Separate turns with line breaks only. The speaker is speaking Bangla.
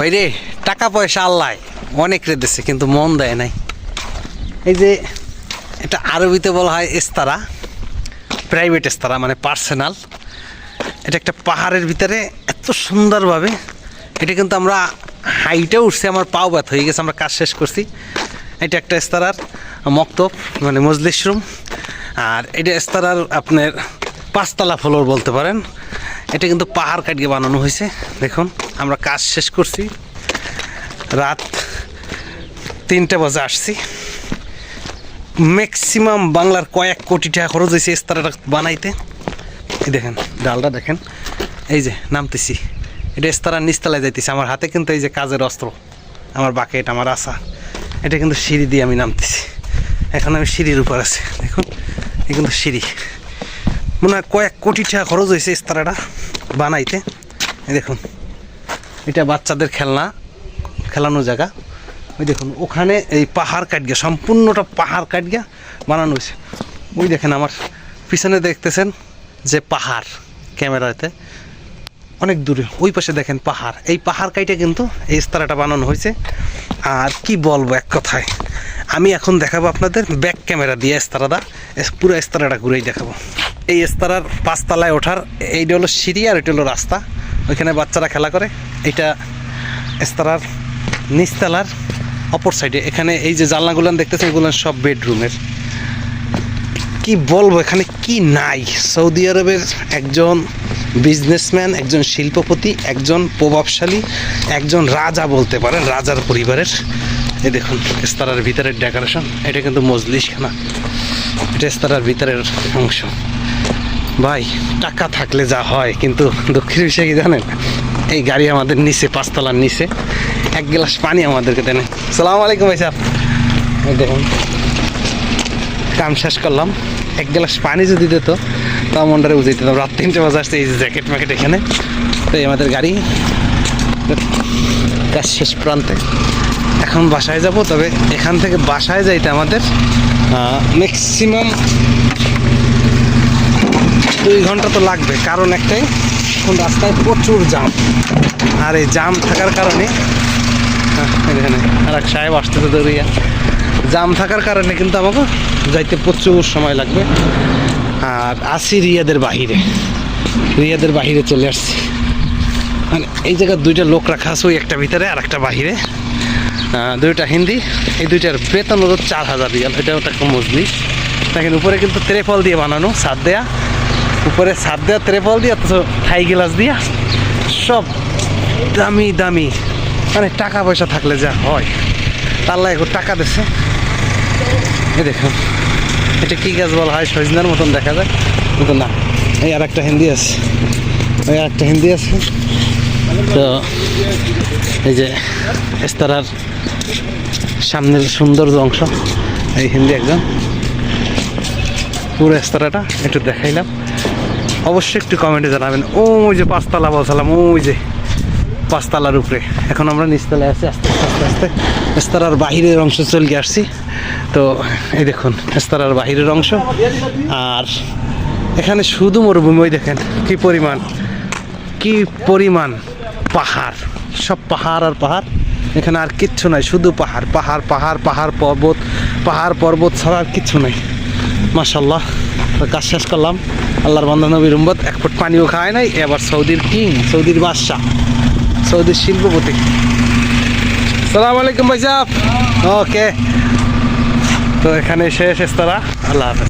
ওই রে টাকা পয়সা আল্লাহ। অনেক রে দিচ্ছে কিন্তু মন দেয় নাই। এই যে, এটা আরবিতে বলা হয় এস্তারা প্রাইভেট এস্তারা মানে পার্সোনাল এটা একটা পাহাড়ের ভিতরে এত সুন্দরভাবে, এটা কিন্তু আমরা হাইটে উঠছে, আমার পাও ব্যথ হয়ে গেছে, আমরা কাজ শেষ করছি। এটা একটা এস্তারার মক্তব মানে মজলিস রুম। আর এটা এস্তারার আপনার পাঁচতলা ফ্লোর বলতে পারেন। এটা কিন্তু পাহাড় কাটিয়ে বানানো হয়েছে, দেখুন। আমরা কাজ শেষ করছি। রাত তিনটে বাজে আসছি। ম্যাক্সিমাম বাংলার কয়েক কোটি টাকা খরচ হয়েছে ইস্তারাটা বানাইতে। এই দেখেন, ডালটা দেখেন। এই যে, নামতেছি। এটা ইস্তারা নিচতলায় যাইতেছি। আমার হাতে কিন্তু এই যে কাজের অস্ত্র। আমার বাকেট আমার আশা। এটা কিন্তু সিঁড়ি দিয়ে আমি নামতেছি। এখন আমি সিঁড়ির উপর আছি। দেখুন, এই কিন্তু সিঁড়ি। মনে হয় কয়েক কোটি টাকা খরচ হয়েছে ইস্তারাটা বানাইতে। দেখুন। এটা বাচ্চাদের খেলনা খেলানো জায়গা। ওই দেখুন, ওখানে এই পাহাড় কাটিয়া সম্পূর্ণটা পাহাড় কাটিয়া বানানো হয়েছে। ওই দেখেন আমার পিছনে দেখতেছেন যে পাহাড় ক্যামেরাতে। অনেক দূরে, ওই পাশে দেখেন পাহাড়। এই পাহাড় কাইটে কিন্তু এই স্তরাটা বানানো হয়েছে। আর কি বলব এক কথায়, আমি এখন দেখাবো আপনাদের ব্যাক ক্যামেরা দিয়ে স্তরাদা পুরো স্তরাটা ঘুরেই দেখাবো। এই স্তরার পাঁচতলায় ওঠার, এইটা হলো সিঁড়ি আর এটা হলো রাস্তা। ওইখানে বাচ্চারা খেলা করে। এটা স্তরার নিচতলার অপর সাইডে। এখানে এই যে জানলাগুলো দেখতেছেন এগুলো সব বেডরুমের। কি বলব, এখানে কি নাই? সৌদি আরবের একজন বিজনেসম্যান একজন শিল্পপতি, একজন প্রভাবশালী, একজন রাজা বলতে পারেন, রাজার পরিবারের। এই দেখুন ইস্তারার ভিতরের ডেকোরেশন এটা কিন্তু মজলিসখানা এটা ইস্তারার ভিতরের অংশ। ভাই, টাকা থাকলে যা হয়, কিন্তু দুঃখের বিষয় কি জানেন? এই গাড়ি আমাদের নিচে, পাঁচতলার নিচে। এক গ্লাস পানি আমাদেরকে দেন। সালাম আলাইকুম ভাই সাহেব। দেখুন, কাম শেষ করলাম। এক গ্লাস পানি যদি দিত তাও মনটারে বুঝে দিতাম রাত তিনটে বাজে আসছে, এই জ্যাকেট ম্যাকেট এখানে। তো এই আমাদের গাড়ি। কাজ শেষ প্রান্তে। এখন বাসায় যাব, তবে এখান থেকে বাসায় যাইতে আমাদের ম্যাক্সিমাম দুই ঘণ্টা তো লাগবে, কারণ একটাই, এখন রাস্তায় প্রচুর জাম আর এই জাম থাকার কারণে এখানে আর এক সাহেব আসতেছে দৌড়িয়া। জাম থাকার কারণে কিন্তু আমাকে যাইতে প্রচুর সময় লাগবে। আর আসি রিয়াদের বাহিরে। রিয়াদের বাহিরে চলে আসছি। মানে এই জায়গায় দুইটা লোক রাখা আছে, ওই একটা ভিতরে আর একটা বাহিরে। দুইটা হিন্দি, এই দুইটার বেতন হলো চার হাজার রিয়াল এটা একটা মজলিস দেখেন, উপরে কিন্তু ত্রেফল দিয়ে বানানো ছাদ দেয়া। উপরে ছাদ দেওয়া ত্রেফল দিয়ে অথচ থাই গ্লাস দিয়া, সব দামি দামি। মানে টাকা পয়সা থাকলে যা হয়। তাল্লা এখন টাকা দিচ্ছে এই দেখুন এটা কি গাছ বলা হয়? সজনার মতন দেখা যায়। কিন্তু না, এই আর একটা হিন্দি আছে। ওই আর একটা হিন্দি আছে। তো, এই যে এস্তারার সামনের সৌন্দর্য অংশ, এই হিন্দি একজন পুরো এস্তারাটা একটু দেখাইলাম। অবশ্যই একটু কমেন্টে জানাবেন। ওই যে পাঁচতলা বলছিলাম, ওই যে পাঁচতলার উপরে। এখন আমরা নিচতলায় আছি, আস্তে আস্তে আস্তে আস্তে। এস্তারার বাহিরের অংশ চলে আসছি। তো এই দেখুন এস্তারার বাহিরের অংশ। আর এখানে শুধু মরুভূমি, ওই দেখেন, কি পরিমাণ কি পরিমাণ পাহাড়। সব পাহাড় আর পাহাড়। এখানে আর কিচ্ছু নাই, শুধু পাহাড় পাহাড় পাহাড় পাহাড়, পর্বত পাহাড়, পর্বত ছাড়া আর কিচ্ছু নাই। মাসাল্লাহ কাজ শেষ করলাম। আল্লাহর বন্ধন নবীর উম্মত, এক ফুট পানিও খায় নাই, এবার সৌদির কিং, সৌদির বাদশাহ, সৌদির শিল্পপতি। সালাম আলাইকুম ভাই সাহেব। ওকে। তো এখানে শেষ তারা আল্লাহ হাফেজ।